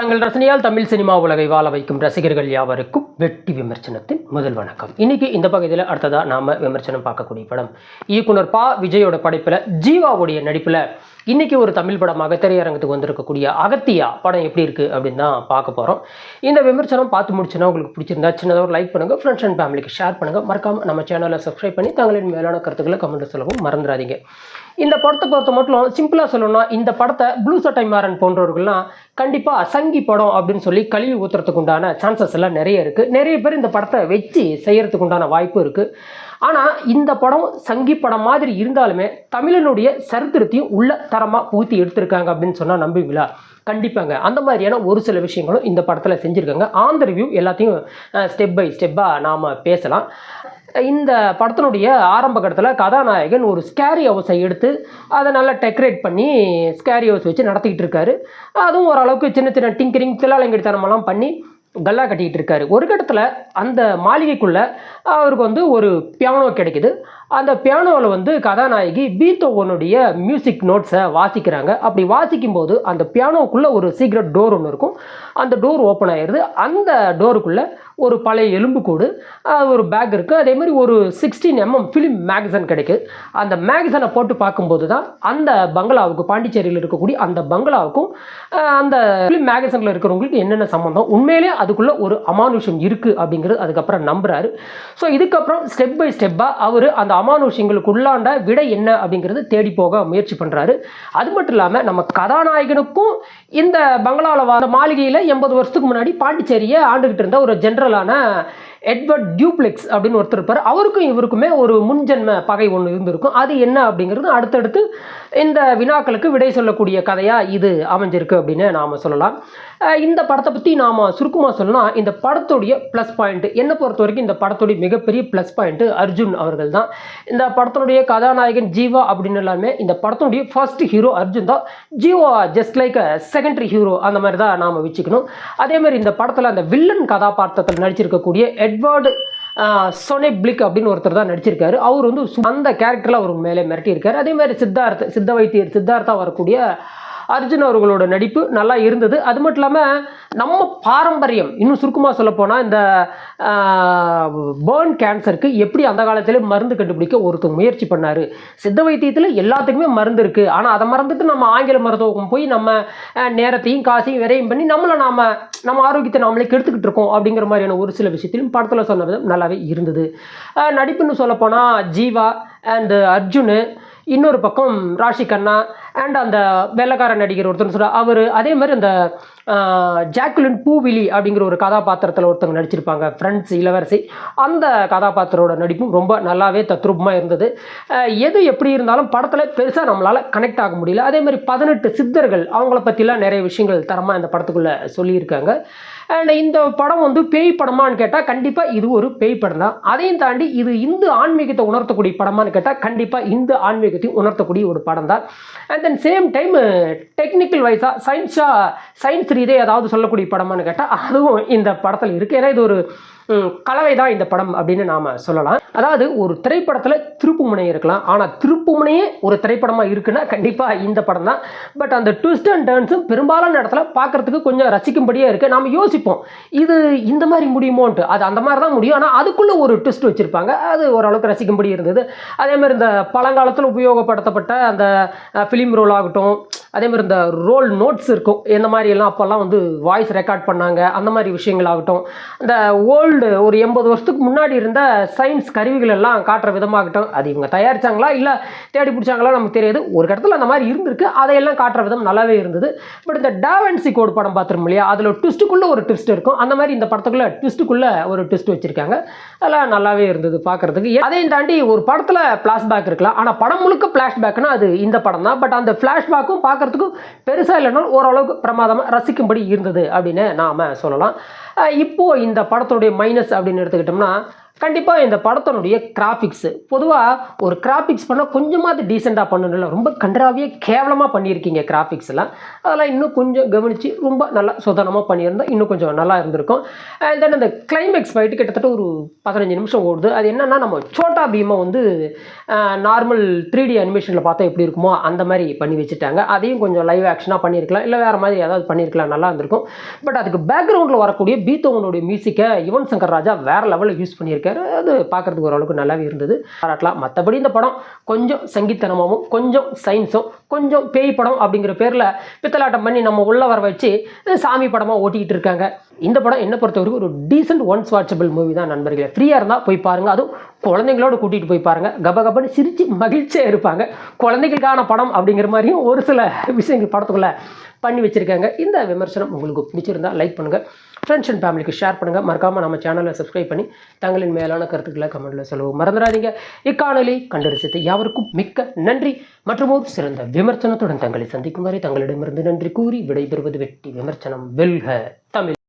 தங்கள் ரசனையால் தமிழ் சினிமா உலகை வாழ வைக்கும் ரசிகர்கள் யாவருக்கும் வெட்டி விமர்சனத்தின் முதல் வணக்கம். இன்னைக்கு இந்த பகுதியில் அடுத்ததாக நாம விமர்சனம் பார்க்கக்கூடிய படம். இயக்குனர் பா. விஜயோட படைப்பில் ஜீவாவுடைய நடிப்பில் இன்னைக்கு ஒரு தமிழ் படமாக திரையரங்கத்துக்கு வந்திருக்கக்கூடிய அகத்தியா படம் எப்படி இருக்குது அப்படின்னு தான் பார்க்க போகிறோம் இந்த விமர்சனம் பார்த்து முடிச்சுன்னா உங்களுக்கு பிடிச்சிருந்தா சின்னதாக ஒரு லைக் பண்ணுங்கள் ஃப்ரெண்ட்ஸ் அண்ட் ஃபேமிலிக்கு ஷேர் பண்ணுங்கள் மறக்காமல் நம்ம சேனலை சப்ஸ்கிரைப் பண்ணி தங்களின் மேலான கருத்துக்களை கமெண்ட் சொல்லவும் மறந்துடாதீங்க. இந்த படத்தை பொறுத்த மட்டும் சிம்பிளாக சொல்லணும்னா இந்த படத்தை ப்ளூ சட்டை மாறன் போன்றவர்கள்லாம் கண்டிப்பாக சங்கி படம் அப்படின்னு சொல்லி கழுவி ஊற்றுறதுக்கு உண்டான சான்சஸ் எல்லாம் நிறைய இருக்குது நிறைய பேர் இந்த படத்தை வச்சு செய்கிறதுக்கு உண்டான வாய்ப்பு இருக்குது ஆனால் இந்த படம் சங்கி படம் மாதிரி இருந்தாலுமே தமிழனுடைய சரித்திரத்தையும் உள்ள தரமாக பூத்தி எடுத்திருக்காங்க அப்படின்னு சொன்னால் நம்புவீங்களா? கண்டிப்பாங்க. அந்த மாதிரியான ஒரு சில விஷயங்களும் இந்த படத்தில் செஞ்சுருக்காங்க. ஆன் ரிவ்யூ எல்லாத்தையும் ஸ்டெப் பை ஸ்டெப்பாக நாம் பேசலாம். இந்த படத்தினுடைய ஆரம்ப கட்டத்தில் கதாநாயகன் ஒரு ஸ்கேரி ஹவுஸை எடுத்து அதை நல்லா டெக்கரேட் பண்ணி ஸ்கேரி ஹவுஸ் வச்சு நடத்திக்கிட்டு இருக்காரு. அதுவும் ஓரளவுக்கு சின்ன சின்ன டிங்கரிங் தில்லாலங்கடித்தனமெல்லாம் பண்ணி கல்லா கட்டிக்கிட்டு இருக்காரு. ஒரு கட்டத்தில் அந்த மாளிகைக்குள்ளே அவருக்கு வந்து ஒரு பியானோ கிடைக்குது. அந்த பியானோவில் வந்து கதாநாயகி பீத்தோவனுடைய மியூசிக் நோட்ஸை வாசிக்கிறாங்க. அப்படி வாசிக்கும்போது அந்த பியானோக்குள்ளே ஒரு சீக்ரெட் டோர் ஒன்று இருக்கும். அந்த டோர் ஓப்பன் ஆயிடுது அந்த டோருக்குள்ளே ஒரு பழைய எலும்புக்கூடு ஒரு பேக் இருக்குது அதே மாதிரி ஒரு சிக்ஸ்டீன் எம்எம் ஃபிலிம் மேகசன் கிடைக்குது. அந்த மேகசனை போட்டு பார்க்கும்போது தான் அந்த பங்களாவுக்கு பாண்டிச்சேரியில் இருக்கக்கூடிய அந்த பங்களாவுக்கும் அந்த ஃபிலிம் மேகசனில் இருக்கிறவங்களுக்கு என்னென்ன சம்மந்தம் உண்மையிலே அதுக்குள்ளே ஒரு அமானுஷம் இருக்குது அப்படிங்கிறது அதுக்கப்புறம் நம்புகிறாரு ஸோ இதுக்கப்புறம் ஸ்டெப் பை ஸ்டெப்பாக அவர் அந்த அமானுஷங்களுக்கு உள்ளாண்ட விடை என்ன அப்படிங்கிறது தேடி போக முயற்சி பண்ணுறாரு அது மட்டும் இல்லாமல் நம்ம கதாநாயகனுக்கும் இந்த பங்களாவில் அந்த மாளிகையில் எண்பது வருஷத்துக்கு முன்னாடி பாண்டிச்சேரியை ஆண்டுகிட்டு இருந்த ஒரு ஜென்ரல் ஜென்ரலான எட்வர்ட் டியூப்ளெக்ஸ் அப்படின்னு ஒருத்தர் இருப்பார். அவருக்கும் இவருக்குமே ஒரு முன்ஜென்ம பகை ஒன்று இருந்திருக்கும். அது என்ன அப்படிங்கிறது அடுத்தடுத்து இந்த வினாக்களுக்கு விடை சொல்லக்கூடிய கதையாக இது அமைஞ்சிருக்கு அப்படின்னு நாம் சொல்லலாம். இந்த படத்தை பற்றி நாம் சுருக்கமாக சொல்லலாம் இந்த படத்துடைய ப்ளஸ் பாயிண்ட் என்னை பொறுத்த வரைக்கும் இந்த படத்துடைய மிகப்பெரிய ப்ளஸ் பாயிண்ட் அர்ஜுன் அவர்கள் தான். இந்த படத்தினுடைய கதாநாயகன் ஜீவா அப்படின்னு எல்லாமே இந்த படத்தினுடைய ஃபர்ஸ்ட் ஹீரோ அர்ஜுன் தான். Jeeva just like secondary hero அந்த மாதிரி தான் நாம் வச்சுக்கணும். அதேமாதிரி இந்த படத்தில் அந்த வில்லன் கதாபாத்திரத்தில் நடிச்சிருக்கக்கூடிய எட்வர்டு சொனே பிளிக் அப்படின்னு ஒருத்தர் தான் நடிச்சிருக்காரு. அவர் வந்து அந்த கேரக்டரில் அவர் மேலே மிரட்டியிருக்காரு. அதே மாதிரி சித்தார்த் சித்த வைத்தியர் சித்தார்த்தா வரக்கூடிய அர்ஜுன் அவர்களோட நடிப்பு நல்லா இருந்தது. அது மட்டும் இல்லாமல் நம்ம பாரம்பரியம் இன்னும் சுருக்கமாக சொல்லப்போனால் இந்த பேர்ன் கேன்சருக்கு எப்படி அந்த காலத்தில் மருந்து கண்டுபிடிக்க ஒருத்தர் முயற்சி பண்ணார். சித்த வைத்தியத்தில் எல்லாத்துக்குமே மருந்து இருக்குது ஆனால் அதை மறந்துட்டு நம்ம ஆங்கில மருத்துவம் போய் நம்ம நேரத்தையும் காசையும் விரையும் பண்ணி நம்மளை நாம நம்ம ஆரோக்கியத்தை நாமளே கெடுத்துக்கிட்டு இருக்கோம் அப்படிங்கிற மாதிரியான ஒரு சில விஷயத்திலும் படத்தில் சொன்ன விதம் நல்லாவே இருந்தது. நடிப்புன்னு சொல்லப்போனால் ஜீவா அண்டு அர்ஜுனு இன்னொரு பக்கம் ராஷி கண்ணா அண்ட் அந்த வெள்ளக்கார நடிகர் ஒருத்தர் சொல்ற அவர் அதே மாதிரி அந்த ஜாக்குலின் பூவிலி அப்படிங்கிற ஒரு கதாபாத்திரத்தில் ஒருத்தவங்க நடிச்சிருப்பாங்க. ஃப்ரெண்ட்ஸ் இளவரசி. அந்த கதாபாத்திரோட நடிப்பும் ரொம்ப நல்லாவே தத்ரூபமாக இருந்தது. எது எப்படி இருந்தாலும் படத்தில் பெருசாக நம்மளால் கனெக்ட் ஆக முடியல. அதே மாதிரி பதினெட்டு சித்தர்கள் அவங்கள பற்றிலாம் நிறைய விஷயங்கள் தரமாக இந்த படத்துக்குள்ளே சொல்லியிருக்காங்க. அண்ட் இந்த படம் வந்து பேய் படமான்னு கேட்டால் கண்டிப்பாக இது ஒரு பேய் படம் தான். அதையும் தாண்டி இது இந்து ஆன்மீகத்தை உணர்த்தக்கூடிய படமான்னு கேட்டால் கண்டிப்பாக இந்து ஆன்மீகத்தையும் உணர்த்தக்கூடிய ஒரு படம் தான். அந்த அண்ட் சேம் டைம் டெக்னிக்கல் வைஸாக சயின்ஸாக சயின்ஸ் ரீதியாக ஏதாவது சொல்லக்கூடிய படமான்னு கேட்டால் அதுவும் இந்த படத்தில் இருக்குது ஏன்னா இது ஒரு கலவை தான் இந்த படம் அப்படின்னு நாம் சொல்லலாம். அதாவது ஒரு திரைப்படத்தில் திருப்புமுனை இருக்கலாம். ஆனால் திருப்புமுனையே ஒரு திரைப்படமாக இருக்குன்னா கண்டிப்பாக இந்த படம் தான். பட் அந்த ட்விஸ்ட் அண்ட் டேர்ன்ஸும் பெரும்பாலான இடத்துல பார்க்கறதுக்கு கொஞ்சம் ரசிக்கும்படியாக இருக்குது நாம் யோசிப்போம் இது இந்த மாதிரி முடியுமோன்ட்டு. அது அந்த மாதிரி தான் முடியும். ஆனால் அதுக்குள்ளே ஒரு ட்விஸ்ட் வச்சுருப்பாங்க. அது ஓரளவுக்கு ரசிக்கும்படி இருந்தது. அதே மாதிரி இந்த பழங்காலத்தில் உபயோகப்படுத்தப்பட்ட அந்த ஃபிலிம் ரோல் ஆகட்டும் அதே மாதிரி இந்த ரோல் நோட்ஸ் இருக்கும். இந்த மாதிரி எல்லாம் அப்போல்லாம் வந்து வாய்ஸ் ரெக்கார்ட் பண்ணாங்க. அந்த மாதிரி விஷயங்கள் ஆகட்டும் இந்த ஓல்டு ஒரு எண்பது வருஷத்துக்கு முன்னாடி இருந்த சயின்ஸ் கருவிகள் எல்லாம் காட்டுற விதமாகட்டும். அது இவங்க தயாரிச்சாங்களா? இல்லை தேடி பிடிச்சாங்களா நமக்கு தெரியாது. ஒரு இடத்துல அந்த மாதிரி இருந்திருக்கு. அதையெல்லாம் காட்டுற விதம் நல்லாவே இருந்தது. பட் இந்த டாவன்சி கோட் படம் பார்த்துரும் இல்லையா? அதில் ட்விஸ்ட்டுக்குள்ளே ஒரு ட்விஸ்ட் இருக்கும். அந்த மாதிரி இந்த படத்துக்குள்ளே ட்விஸ்ட்டுக்குள்ளே ஒரு ட்விஸ்ட் வச்சுருக்காங்க. அதெல்லாம் நல்லாவே இருந்தது பார்க்குறதுக்கு. அதையும் தாண்டி ஒரு படத்தில் ஃப்ளாஷ்பேக் இருக்கலாம். ஆனால் படம் முழுக்க ஃப்ளாஷ்பேக்னா அது இந்த படம் தான். பட் அந்த ஃப்ளாஷ்பேக்கும் பார்க்குறதுக்கும் பெருசாக இல்லைனாலும் ஓரளவுக்கு பிரமாதமாக ரசிக்கும்படி இருந்தது அப்படின்னு நாம் சொல்லலாம். இப்போது இப்போ இந்த படத்துடைய மைனஸ் அப்படின்னு எடுத்துக்கிட்டோம்னா கண்டிப்பாக இந்த படத்தினுடைய கிராஃபிக்ஸு பொதுவாக ஒரு கிராஃபிக்ஸ் பண்ணால் கொஞ்சமாவது டீசெண்டாக பண்ணணும்ல. ரொம்ப கண்டராவியே கேவலமாக பண்ணியிருக்கீங்க கிராஃபிக்ஸ்லாம் அதெல்லாம் இன்னும் கொஞ்சம் கவனித்து ரொம்ப நல்லா சுதனமாக பண்ணியிருந்தால் இன்னும் கொஞ்சம் நல்லா இருந்திருக்கும். அண்ட் தென் அந்த கிளைமேக்ஸ் ஃபைட்டு கிட்டத்தட்ட ஒரு பதினஞ்சு நிமிஷம் ஓடுது. அது என்னென்னா நம்ம சோட்டா பீமா வந்து நார்மல் த்ரீ டி அனிமேஷனில் பார்த்தா எப்படி இருக்குமோ அந்த மாதிரி பண்ணி வச்சுட்டாங்க. அதையும் கொஞ்சம் லைவ் ஆக்ஷனாக பண்ணியிருக்கலாம். இல்லை வேறு மாதிரி ஏதாவது பண்ணியிருக்கலாம். நல்லா இருந்திருக்கும். பட் அதுக்கு பேக்ரவுண்டில் வரக்கூடிய பீத்தோவனுடைய மியூசிக்கை யுவன் சங்கர் ராஜா வேறு லெவலில் யூஸ் பண்ணியிருக்கேன் பண்ணியிருக்காரு அது பார்க்குறதுக்கு ஓரளவுக்கு நல்லாவே இருந்தது. பாராட்டலாம். மற்றபடி இந்த படம் கொஞ்சம் சங்கீத்தனமாகவும் கொஞ்சம் சயின்ஸும் கொஞ்சம் பேய் படம் அப்படிங்கிற பேரில் பித்தலாட்டம் பண்ணி நம்ம உள்ள வர வச்சு சாமி படமாக ஓட்டிக்கிட்டு இருக்காங்க. இந்த படம் என்ன பொறுத்தவரைக்கும் ஒரு டீசென்ட் ஒன்ஸ் வாட்சபிள் மூவி தான் நண்பர்களே. ஃப்ரீயாக இருந்தால் போய் பாருங்கள் அதுவும் குழந்தைங்களோட கூட்டிகிட்டு போய் பாருங்கள் கப கபன்னு சிரித்து மகிழ்ச்சியாக இருப்பாங்க. குழந்தைகளுக்கான படம் அப்படிங்கிற மாதிரியும் ஒரு சில விஷயங்கள் படத்துக்குள்ளே பண்ணி வச்சுருக்காங்க. இந்த விமர்சனம் உங்களுக்கு பிடிச்சிருந்தால் லைக் பண்ணுங்கள் ஃப்ரெண்ட்ஸ் அண்ட் ஃபேமிலிக்கு ஷேர் பண்ணுங்கள் மறக்காமல் நம்ம சேனலை சப்ஸ்கிரைப் பண்ணி தங்களின் மேலான கருத்துக்களை கமெண்ட்டில் சொல்லவும். மறந்துடாதீங்க. இக்காணொலி கண்டரிசித்து யாவருக்கும் மிக்க நன்றி. மற்றும் ஒரு சிறந்த விமர்சனத்துடன் தங்களை சந்திக்கும் வரை தங்களிடமிருந்து நன்றி கூறி விடைபெறுவது வெட்டி விமர்சனம். வெல்க தமிழ்.